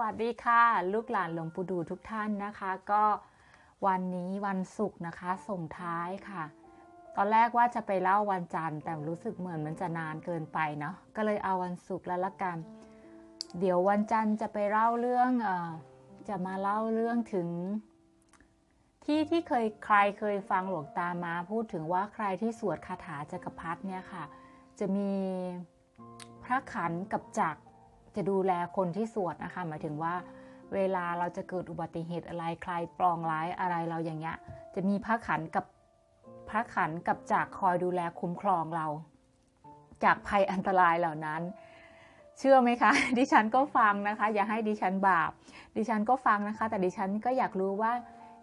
วัสดีค่ะ ลูกหลานหลวงปู่ดูทุกท่านนะคะ ก็วันนี้วันศุกร์นะคะ ส่งท้ายค่ะ ตอนแรกว่าจะไปเล่าวันจันทร์แต่รู้สึกเหมือนมันจะนานเกินไปเนาะก็เลยเอาวันศุกร์แล้วละกัน เดี๋ยววันจันทร์จะไปเล่าเรื่องเออจะมาเล่าเรื่องถึง ที่ที่เคยใครเคยฟังหลวงตามาพูดถึงว่าใครที่สวดคาถาจักรพรรดิเนี่ยค่ะ จะมีพระขันกับจักร จะดูแลคนที่สวดนะคะ หมายถึงว่าเวลาเราจะเกิดอุบัติเหตุอะไรใครปลองร้ายอะไรเราอย่างเงี้ย จะมีพระขันกับพระขันกับจักคอยดูแลคุ้มครองเรา จากภัยอันตรายเหล่านั้น เชื่อไหมคะ ดิฉันก็ฟังนะคะ อย่าให้ดิฉันบาป ดิฉันก็ฟังนะคะ แต่ดิฉันก็อยากรู้ว่า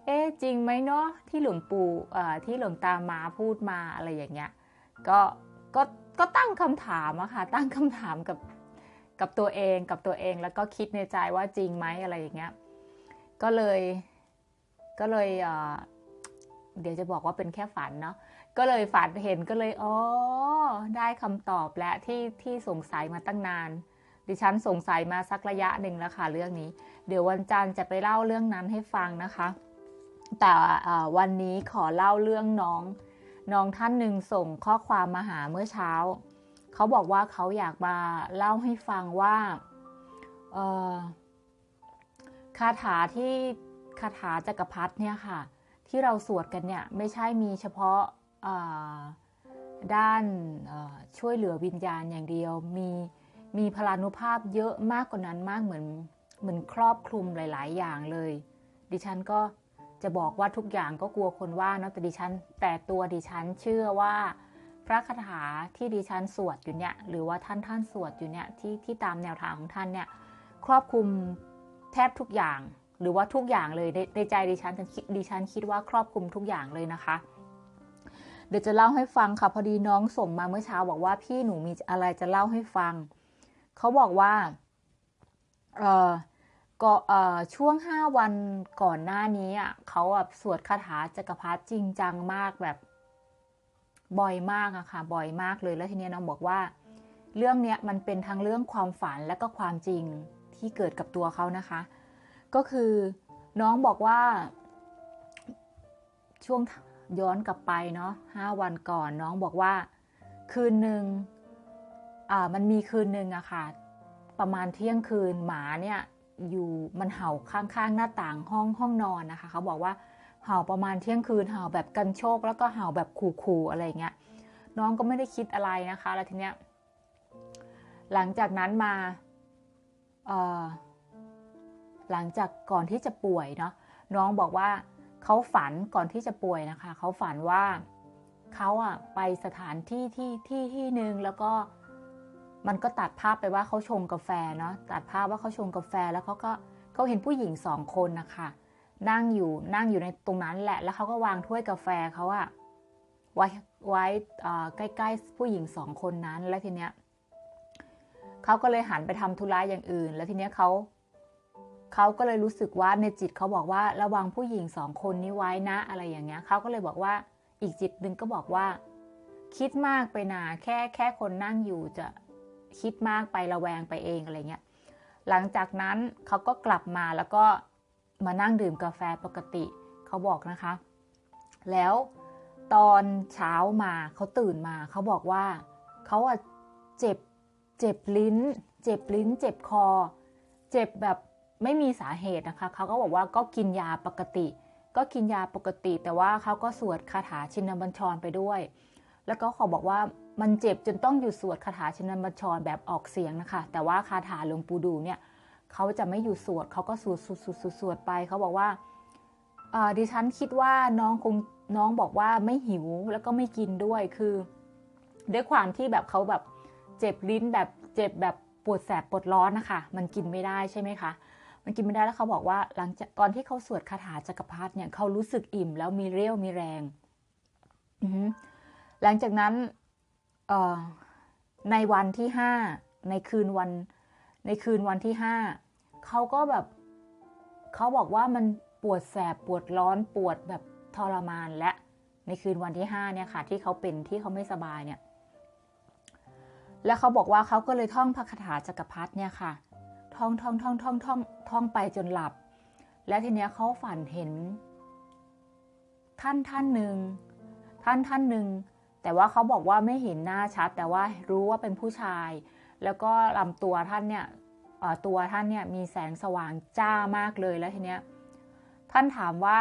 เอ๊ะจริงไหมเนาะที่หลวงปู่ที่หลวงตามาพูดมาอะไรอย่างเงี้ย ก็ก็ก็ตั้งคำถามอะค่ะตั้งคำถามกับ กับตัวเองกับตัวเองแล้วก็คิดในใจว่าจริงไหมอะไรอย่างเงี้ยก็เลยก็เลยเดี๋ยวจะบอกว่าเป็นแค่ฝันเนาะก็เลยฝันเห็นก็เลยอ๋อได้คำตอบและที่ที่สงสัยมาตั้งนาน ดิฉันสงสัยมาสักระยะหนึ่งแล้วค่ะเรื่องนี้ เดี๋ยววันจันทร์จะไปเล่าเรื่องนั้นให้ฟังนะคะ แต่วันนี้ขอเล่าเรื่องน้อง น้องท่านหนึ่งส่งข้อความมาหาเมื่อเช้า เขาบอกว่าเขาอยากมาเล่าให้ฟังว่าคาถาที่คาถาจักรพรรดิเนี่ยค่ะ ที่เราสวดกันเนี่ยไม่ใช่มีเฉพาะด้านช่วยเหลือวิญญาณอย่างเดียว มีมีพลานุภาพเยอะมากกว่านั้นมากเหมือนเหมือนครอบคลุมหลาย ๆ อย่างเลย ดิฉันก็จะบอกว่าทุกอย่างก็กลัวคนว่านะแต่ดิฉัน แต่ตัวดิฉันเชื่อว่า พระคาถาที่ดิฉันสวดอยู่เนี่ยหรือว่าท่านท่านสวดอยู่เนี่ยที่ที่ตามแนวทางของท่านเนี่ยครอบคลุมแทบทุกอย่าง หรือว่าทุกอย่างเลยในใจดิฉันดิฉันคิดว่าครอบคลุมทุกอย่างเลยนะคะเดี๋ยวจะเล่าให้ฟังค่ะพอดีน้องส่งมาเมื่อเช้าบอกว่าพี่หนูมีอะไรจะเล่าให้ฟังเขาบอกว่าเออก็ช่วงห้าวันก่อนหน้านี้อะเขาแบบสวดคาถาจักรพรรดิจริงจังมากแบบ บ่อยมากอะค่ะ บ่อยมากเลยแล้วทีนี้น้องบอกว่า เรื่องเนี้ยมันเป็นทั้งเรื่องความฝันและก็ความจริงที่เกิดกับตัวเขานะคะ ก็คือน้องบอกว่า ช่วงย้อนกลับไปเนาะห้าวันก่อน น้องบอกว่า คืนหนึ่งอ่ามันมีคืนหนึ่งอะค่ะ ประมาณเที่ยงคืนหมาเนี่ยอยู่มันเห่าข้างๆหน้าต่างห้องห้องนอนนะคะ เขาบอกว่า เห่าประมาณเที่ยงคืนเห่าแบบกันโชค แล้วก็เห่าแบบขู่ๆอะไรเงี้ยน้องก็ไม่ได้คิดอะไรนะคะ แล้วทีเนี้ยหลังจากนั้นมาหลังจากก่อนที่จะป่วยเนาะน้องบอกว่าเขาฝันก่อนที่จะป่วยนะคะเขาฝันว่าเขาอะไปสถานที่ที่ที่ที่หนึ่งแล้วก็มันก็ตัดภาพไปว่าเขาชงกาแฟเนาะตัดภาพว่าเขาชงกาแฟแล้วเขาก็เขาเห็นผู้หญิงสองคนนะคะ นั่งอยู่นั่งอยู่ในตรงนั้นแหละ แล้วเขาก็วางถ้วยกาแฟเขาอะไว้ไว้ใกล้ๆผู้หญิงสองคนนั้น แล้วทีเนี้ยเขาก็เลยหันไปทำธุระอย่างอื่น แล้วทีเนี้ยเขาเขาก็เลยรู้สึกว่าในจิตเขาบอกว่าระวังผู้หญิงสองคนนี้ไว้นะอะไรอย่างเงี้ยเขาก็เลยบอกว่าอีกจิตหนึ่งก็บอกว่า คิดมากไปนาแค่แค่คนนั่งอยู่จะคิดมากไประแวงไปเองอะไรเงี้ยหลังจากนั้นเขาก็กลับมาแล้วก็ มานั่งดื่มกาแฟปกติเขาบอกนะคะ แล้วตอนเช้ามาเขาตื่นมาเขาบอกว่าเขาอะเจ็บเจ็บลิ้น เจ็บลิ้น เจ็บคอ เจ็บแบบไม่มีสาเหตุนะคะเขาก็บอกว่าก็กินยาปกติ ก็กินยาปกติ แต่ว่าเขาก็สวดคาถาชินบัญชรไปด้วย แล้วก็ขาบอกว่ามันเจ็บจนต้องหยุดสวดคาถาชินบัญชรแบบออกเสียงนะคะ แต่ว่าคาถาหลวงปู่ดูเนี่ย เขาจะไม่หยุดสวดเขาก็สวดสวดสวดสวดไปเขาบอกว่าดิฉันคิดว่าน้องคงน้องบอกว่าไม่หิวแล้วก็ไม่กินด้วยคือ ด้วยความที่แบบเขาแบบเจ็บลิ้นแบบเจ็บแบบปวดแสบปวดร้อนนะคะ มันกินไม่ได้ใช่ไหมคะมันกินไม่ได้แล้วเขาบอกว่าหลังจากตอนที่เขาสวดคาถาจักรพรรดิเนี่ยเขารู้สึกอิ่มแล้วมีเรี่ยวมีแรงหลังจากนั้นในวันที่ห้าในคืนวัน ในคืนวันที่ห้าเขาก็แบบเขาบอกว่ามันปวดแสบปวดร้อนปวดแบบทรมานและในคืนวันที่ห้าเนี่ยค่ะ ที่เขาเป็นที่เขาไม่สบายเนี่ย แล้วเขาบอกว่าเขาก็เลยท่องพระคาถาจักรพรรดิเนี่ยค่ะ ท่องท่องท่องท่องท่องท่องไปจนหลับ แล้วทีเนี้ยเขาฝันเห็น ท่านท่านหนึ่งท่านท่านหนึ่งแต่ว่าเขาบอกว่าไม่เห็นหน้าชัด แต่ว่ารู้ว่าเป็นผู้ชาย แล้วก็ลำตัวท่านเนี่ยตัวท่านเนี่ยมีแสงสว่างจ้ามากเลยแล้วทีเนี้ยท่านถามว่า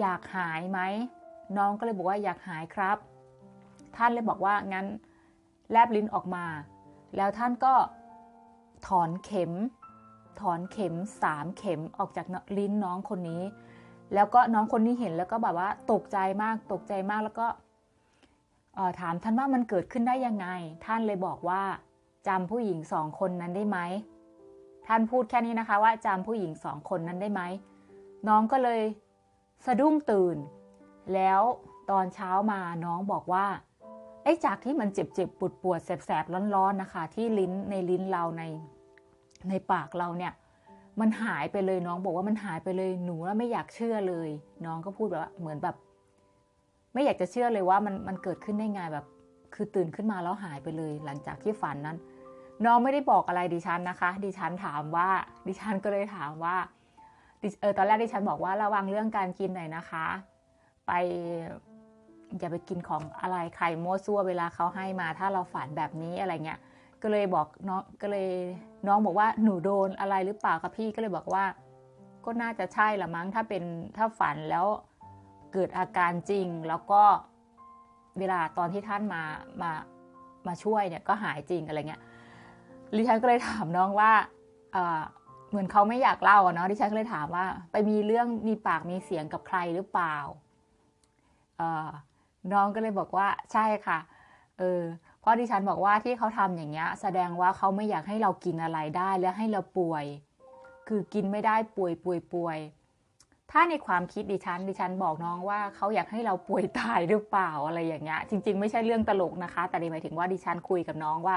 อยากหายไหมน้องก็เลยบอกว่าอยากหายครับ ท่านเลยบอกว่างั้นแลบลิ้นออกมา แล้วท่านก็ถอนเข็ม ถอนเข็มสามเข็มออกจากลิ้นน้องคนนี้ แล้วก็น้องคนนี้เห็นแล้วก็แบบว่าตกใจมากตกใจมากแล้วก็ถามท่านว่ามันเกิดขึ้นได้ยังไง ท่านเลยบอกว่า จำผู้หญิงสองคนนั้นได้ไหมท่านพูดแค่นี้นะคะว่าจำผู้หญิงสองคนนั้นได้ไหมน้องก็เลย สะดุ้งตื่น แล้วตอนเช้ามาน้องบอกว่าไอ้จากที่มันเจ็บเจ็บปวดปวดแสบแสบร้อนๆนะคะ ที่ลิ้นในลิ้นเราในในปากเราเนี่ย มันหายไปเลยน้องบอกว่ามันหายไปเลยหนูแล้วไม่อยากเชื่อเลย น้องก็พูดแบบว่าเหมือนแบบ ไม่อยากจะเชื่อเลยว่ามันมันเกิดขึ้นได้ไงแบบ คือตื่นขึ้นมาแล้วหายไปเลย หลังจากที่ฝันนั้น น้องไม่ได้บอกอะไรดิฉันนะคะ ดิฉันถามว่า ดิฉันก็เลยถามว่าเออตอนแรกดิฉันบอกว่าระวังเรื่องการกินหน่อยนะคะ ไปอย่าไปกินของอะไรใครโม้ซั่วเวลาเขาให้มา ถ้าเราฝันแบบนี้อะไรเงี้ยก็เลยบอกน้องก็เลยน้องบอกว่าหนูโดนอะไรหรือเปล่าคะพี่ก็เลยบอกว่า ก็น่าจะใช่ละมั้งถ้าเป็นถ้าฝันแล้วเกิดอาการจริง แล้วก็เวลาตอนที่ท่านมามามาช่วยเนี่ยก็หายจริงอะไรเงี้ย ดิฉันก็เลยถามน้องว่าเหมือนเขาไม่อยากเล่าเนาะดิฉันก็เลยถามว่า ไปมีเรื่องมีปากมีเสียงกับใครหรือเปล่าน้องก็เลยบอกว่าใช่ค่ะ เออเพราะดิฉันบอกว่าที่เขาทำอย่างเงี้ย แสดงว่าเขาไม่อยากให้เรากินอะไรได้แล้วให้เราป่วย คือกินไม่ได้ป่วยป่วยป่วย ถ้าในความคิดดิฉัน ดิฉันบอกน้องว่าเขาอยากให้เราป่วยตายหรือเปล่าอะไรอย่างเงี้ย จริง ๆ ไม่ใช่เรื่องตลกนะคะ แต่หมายถึงว่าดิฉันคุยกับน้องว่า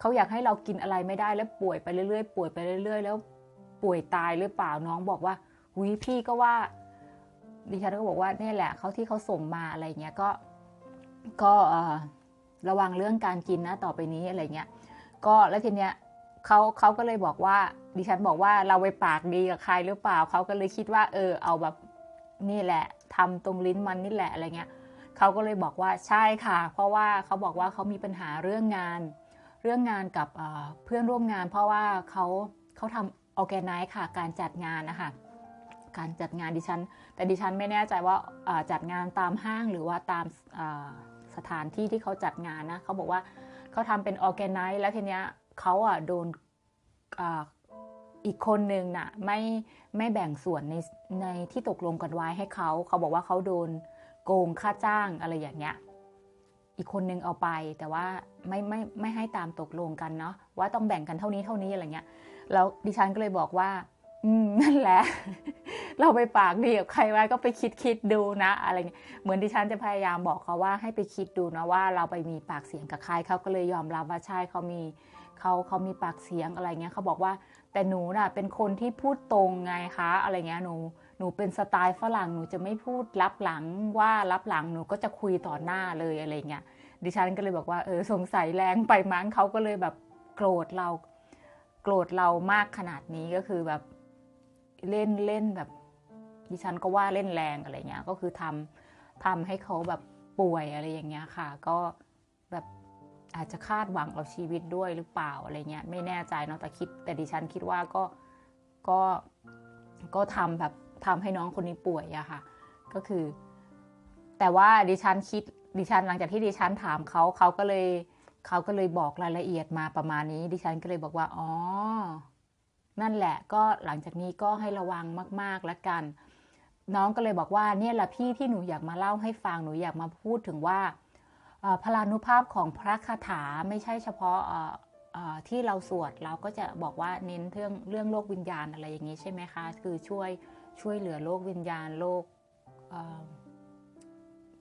เขาอยากให้เรากินอะไรไม่ได้แล้วป่วยไปเรื่อยๆป่วยไปเรื่อย ๆ แล้วป่วยตายหรือเปล่าน้องบอกว่าหุยพี่ก็ว่า ดิฉันก็บอกว่านี่แหละเขาที่เขาส่งมาอะไรเงี้ยก็ก็ระวังเรื่องการกินนะต่อไปนี้อะไรเงี้ยก็แล้วทีเนี้ยเขาเขาก็เลยบอกว่า ดิฉันบอกว่าเราไปปากดีกับใครหรือเปล่าเขาก็เลยคิดว่า เออ เอาแบบนี่แหละทำตรงลิ้นมันนี่แหละอะไรเงี้ยเขาก็เลยบอกว่าใช่ค่ะ เพราะว่าเขาบอกว่าเขามีปัญหาเรื่องงาน เรื่องงานกับเพื่อนร่วมงาน เพราะว่าเขาเขาทำออแกไนซ์ค่ะ การจัดงานนะคะการจัดงานดิฉัน แต่ดิฉันไม่แน่ใจว่าจัดงานตามห้างหรือว่าตามสถานที่ที่เขาจัดงานนะเขาบอกว่าเขาทำเป็นออแกไนซ์แล้วทีเนี้ยเขาอะโดนอีกคนหนึ่งน่ะไม่ไม่แบ่งส่วนในในที่ตกลงกันไว้ให้เขา เขาบอกว่าเขาโดนโกงค่าจ้างอะไรอย่างเงี้ย อีกคนนึงเอาไป แต่ว่าไม่ไม่ไม่ให้ตามตกลงกันเนาะว่าต้องแบ่งกันเท่านี้เท่านี้อะไรเงี้ยแล้วดิฉันก็เลยบอกว่า อืมนั่นแหละ เราไปปากดีกับใครไว้ก็ไปคิดคิดดูนะอะไรเงี้ยเหมือนดิฉันจะพยายามบอกเขาว่าให้ไปคิดดูนะว่าเราไปมีปากเสียงกับใครเขาก็เลยยอมรับว่าใช่เขามีเขาเขามีปากเสียงอะไรเงี้ยเขาบอกว่า แต่หนูน่ะเป็นคนที่พูดตรงไงคะ อะไรเงี้ยหนู หนูเป็นสไตล์ฝรั่งหนูจะไม่พูดรับหลังว่ารับหลังหนูก็จะคุยต่อหน้าเลยอะไรเงี้ยดิฉันก็เลยบอกว่าเออสงสัยแรงไปมั้งเขาก็เลยแบบโกรธเรา โกรธเรามากขนาดนี้ก็คือแบบเล่นเล่นแบบ ดิฉันก็ว่าเล่นแรงอะไรเงี้ยก็คือทำทำให้เขาแบบป่วยอะไรอย่างเงี้ยค่ะ ก็แบบอาจจะคาดหวังเอาชีวิตด้วยหรือเปล่าอะไรเงี้ยไม่แน่ใจเนาะแต่คิด แต่ดิฉันคิดว่าก็ก็ก็ทำแบบ ทำให้น้องคนนี้ป่วยอะค่ะ ก็คือ แต่ว่าดิฉันคิดดิฉันหลังจากที่ดิฉันถามเขาเขาก็เลยเขาก็เลยบอกรายละเอียดมาประมาณนี้ ดิฉันก็เลยบอกว่าอ๋อนั่นแหละก็หลังจากนี้ก็ให้ระวังมากๆแล้วกัน น้องก็เลยบอกว่าเนี่ยแหละพี่ที่หนูอยากมาเล่าให้ฟังหนูอยากมาพูดถึงว่าพลานุภาพของพระคาถาไม่ใช่เฉพาะที่เราสวดเราก็จะบอกว่าเน้นเรื่องเรื่องโลกวิญญาณอะไรอย่างนี้ใช่ไหมคะ คือช่วย ช่วยเหลือโลกวิญญาณโลก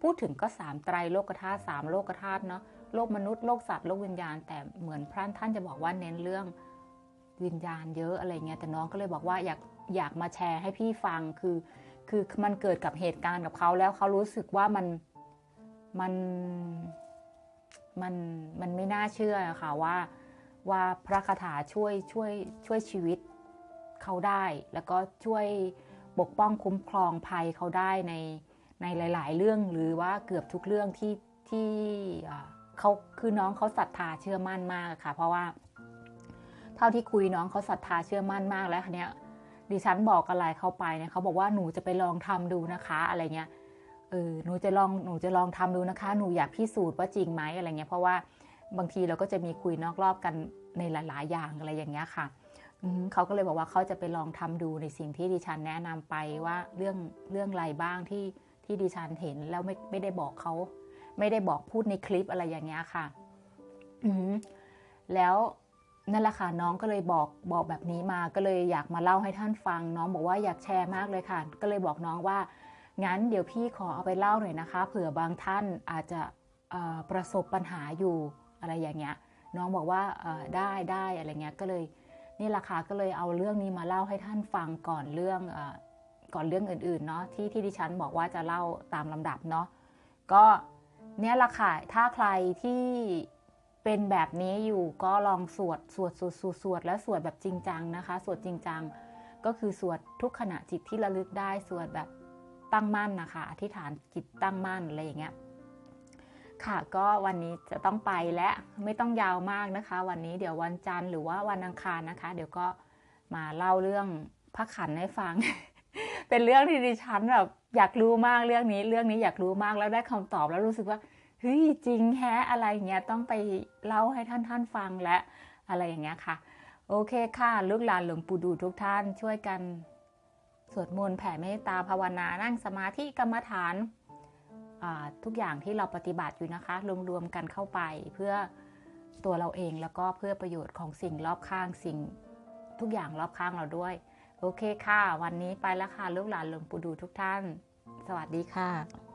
พูดถึงก็สามไตรโลกธาตุสามโลกธาตุเนาะโลกมนุษย์โลกสัตว์โลกวิญญาณ แต่เหมือนพระท่านจะบอกว่าเน้นเรื่องวิญญาณเยอะอะไรเงี้ยแต่น้องก็เลยบอกว่าอยากอยากมาแชร์ให้พี่ฟังคือ คือมันเกิดกับเหตุการณ์กับเขาแล้วเขารู้สึกว่ามันมันมันมันไม่น่าเชื่อค่ะว่าว่าพระคาถาช่วยช่วยช่วยชีวิตเขาได้ แล้วก็ช่วย ปกป้องคุ้มครองภัยเขาได้ในในหลาย ๆ เรื่องหรือว่าเกือบทุกเรื่องที่ที่เขาคือน้องเขาศรัทธาเชื่อมั่นมากค่ะ เพราะว่า เท่าที่คุยน้องเขาศรัทธาเชื่อมั่นมากแล้วคันเนี้ยดิฉันบอกอะไรเขาไปเนี่ยเขาบอกว่าหนูจะไปลองทำดูนะคะ อะไรเงี้ยเออหนูจะลองหนูจะลองทำดูนะคะ หนูอยากพิสูจน์ว่าจริงไหมอะไรเงี้ยเพราะว่าบางทีเราก็จะมีคุยนอกรอบกันในหลาย ๆ อย่างอะไรอย่างเงี้ยค่ะ เขาก็เลยบอกว่าเขาจะไปลองทำดูในสิ่งที่ดิฉันแนะนำไปว่าเรื่องเรื่องอะไรบ้างที่ที่ดิฉันเห็นแล้วไม่ไม่ได้บอกเขาไม่ได้บอกพูดในคลิปอะไรอย่างเงี้ยค่ะ อืมแล้วนั่นแหละค่ะน้องก็เลยบอกบอกแบบนี้มาก็เลยอยากมาเล่าให้ท่านฟัง น้องบอกว่าอยากแชร์มากเลยค่ะ ก็เลยบอกน้องว่างั้นเดี๋ยวพี่ขอเอาไปเล่าหน่อยนะคะ เผื่อบางท่านอาจจะเอ่อประสบปัญหาอยู่อะไรอย่างเงี้ย น้องบอกว่าเอ่อได้ได้อะไรเงี้ยก็เลย นี่แหละค่ะก็เลยเอาเรื่องนี้มาเล่าให้ท่านฟังก่อนเรื่องอก่อนเรื่องอื่นๆเนาะที่ที่ดิฉันบอกว่าจะเล่าตามลำดับเนาะก็เนี่ยละค่ะ ถ้าใครที่เป็นแบบนี้อยู่ก็ลองสวดสวดสวดสวดสวดแล้วสวดแบบจริงจังนะคะ สวดจริงจัง ก็คือสวดทุกขณะจิตที่ระลึกได้ สวดแบบตั้งมั่นนะคะ อธิษฐานจิตตั้งมั่นอะไรอย่างเงี้ย ค่ะก็วันนี้จะต้องไปและไม่ต้องยาวมากนะคะ วันนี้เดี๋ยววันจันทร์หรือว่าวันอังคารนะคะ เดี๋ยวก็มาเล่าเรื่องพระขันให้ฟัง เป็นเรื่องที่ดิฉันแบบอยากรู้มากเรื่องนี้ เรื่องนี้อยากรู้มากแล้วได้คำตอบแล้วรู้สึกว่าเฮ้ยจริงแฮะอะไรเงี้ยต้องไปเล่าให้ท่านท่านฟังและอะไรอย่างเงี้ยค่ะ โอเคค่ะลูกหลานหลวงปู่ดูทุกท่านช่วยกัน สวดมนต์แผ่เมตตาภาวนานั่งสมาธิกรรมฐาน ทุกอย่างที่เราปฏิบัติอยู่นะคะ รวมๆกันเข้าไปเพื่อตัวเราเองแล้วก็เพื่อประโยชน์ของสิ่งรอบข้างสิ่งทุกอย่างรอบข้างเราด้วย โอเคค่ะ วันนี้ไปแล้วค่ะ ลูกหลานหลวงปู่ดูทุกท่าน สวัสดีค่ะ